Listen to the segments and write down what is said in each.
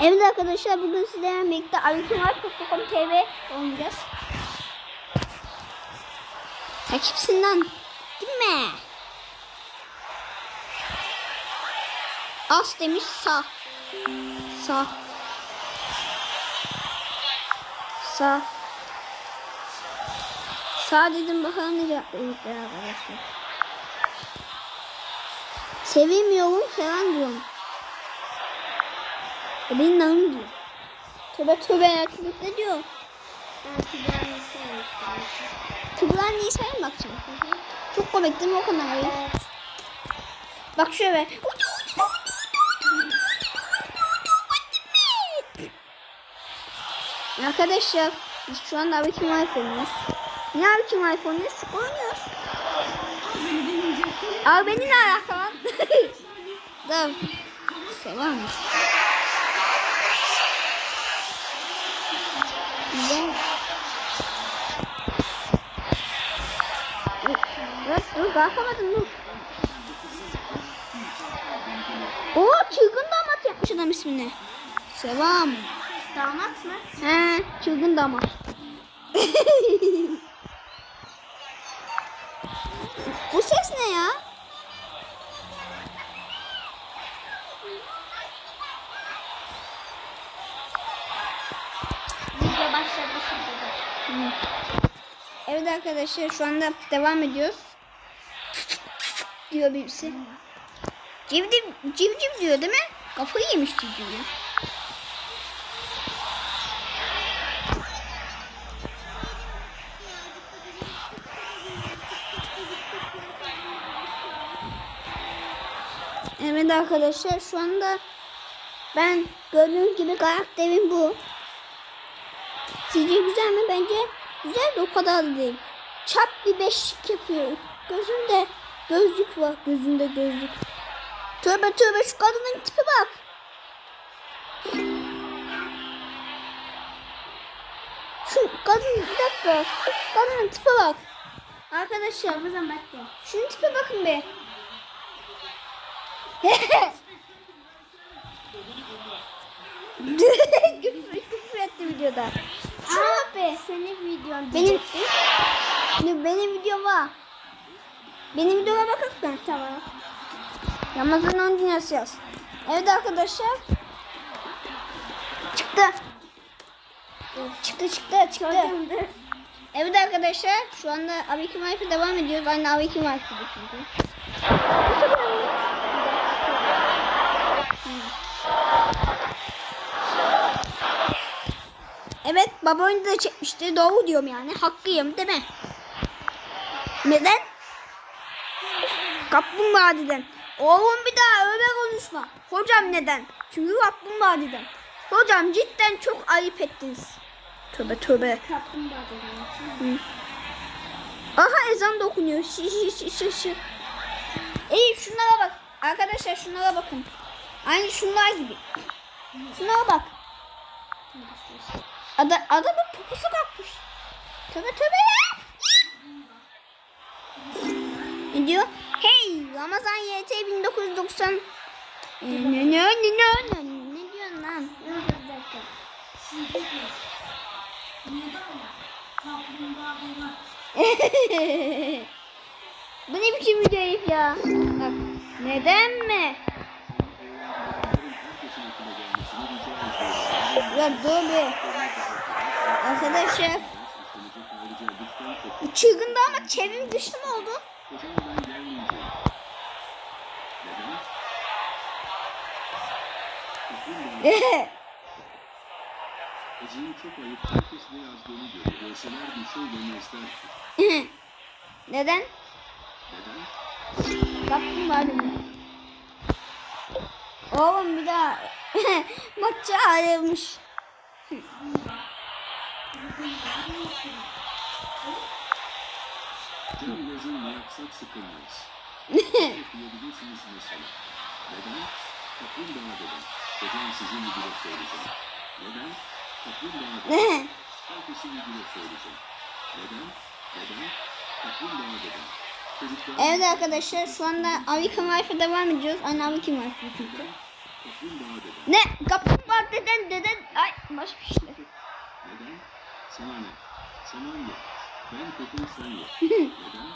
Evet arkadaşlar bugün sizlerle birlikte Avikumar.com TV oynayacağız. Takipsin lan. Gitme. As demiş sağ. Sağ. Sağ. Sağ dedim bakalım ne cevap verecekler arkadaşlar. Sevmiyorum falan diyorum. E benim namım diyor. Tövbe tövbe ya çocuk ne diyor? Ben Kübra'nın sevmiştim. Kıbran Nisa'ya mı bakacağım? Çok komik değil mi o kanal ya? Bak şöyle. Arkadaşlar biz şu anda abi kim iPhone'uyuz. Ne abi kim iPhone'uyuz? Oynuyoruz. Abi beni ne alaka lan? Dur. Selam. Güzel. Dur, dur kalkamadım dur. Oo çılgın damat yapmış adam ismini. Selam. Damat mı? He çılgın damat. Bu ses ne ya? Evet arkadaşlar şu anda devam ediyoruz. diyor birisi. Civciv, civciv diyor değil mi? Kafayı yemiş civciv ya. Evet arkadaşlar şu anda ben gördüğünüz gibi karakterim bu. Sizce güzel mi? Bence güzel de o kadar da değil. Çap bir beşlik yapıyor. Gözünde gözlük var. Gözünde gözlük. Tövbe tövbe şu kadının tipi bak. Şu kadın bir dakika. Kadının tipe bak. Arkadaşlar Ramazan bak ya. şunun tipe bakın be. küfür, küfür etti videoda. Be. Senin videon Benim Ne, benim videom var. Benim videoma bakın mı? Tamam. Ramazan 10 dünyası yaz. Evet arkadaşlar. Çıktı. Çıktı çıktı çıktı. Evet arkadaşlar şu anda Aviki Wi-Fi devam ediyoruz. Aynı Aviki Wi-Fi'de çünkü. Evet baba oyunu da çekmişti. Doğru diyorum yani. Hakkıyım değil mi? Neden? Kaplumbağa'dan. Oğlum bir daha öyle konuşma. Hocam neden? Çünkü kaplumbağa'dan. Hocam cidden çok ayıp ettiniz. Tövbe tövbe. Kaplumbağa dedim. Aha ezan da okunuyor. Şi şi şi şi şi. Şunlara bak. Arkadaşlar şunlara bakın. Aynı şunlar gibi. Şunlara bak. Ada, adamın poposu kalkmış. Tövbe tövbe ya. Ne diyor? Hey Ramazan YT 1990 Ee, ne ne ne ne ne ne diyorsun lan? Bu ne biçim video herif ya? Bak. Neden mi? Ya be. Arkadaşlar. Çılgındı ama çevrim dışı mı oldu? Demezler. Neden? Neden? Kaplumbağa dedim. Oğlum bir daha maçı ayrılmış. Yazın ne yapsak sıkılmayız. Diyebilirsiniz mesela. Neden? Kaplumbağa dedim. Hocam sizin ilgili söyleyeceğim. Neden? Kaplumbağa dedim. Herkesin ilgili söyleyeceğim. Neden? Neden? Kaplumbağa dedim. Çocuklar evet arkadaşlar şu anda Avika Wi-Fi devam ediyoruz. Aynı Avika Wi-Fi çünkü. dedim. Ne? Kaplumbağa deden deden. Ay başım işte. Neden? Sana ne? Sana ne? Ben kötüyüm sen ye. Neden?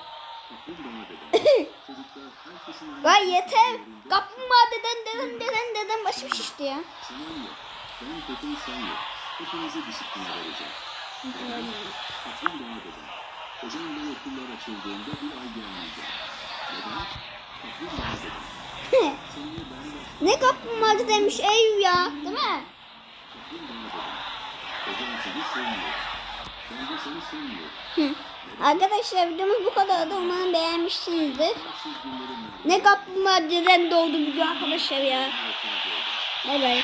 Kaplumbağa deden. Çocuklar herkesin Vay yeter. Kaplumbağa deden deden deden deden başım şişti ya. Sana ne? Ben kötüyüm sen ye. Hepinizi disipline vereceğim. Neden? Kaplumbağa deden. Hocam ben okullar açıldığında bir ay gelmeyeceğim. Neden? Kaplumbağa deden. Seneye ben de ne kaplumbağa dedemiş Eyüp ya. Değil mi? kaplumbağa. Arkadaşlar videomuz bu kadardı. Umarım beğenmişsinizdir. Ne kaplumbağa deden doğdu video arkadaşlar ya. Bay bay.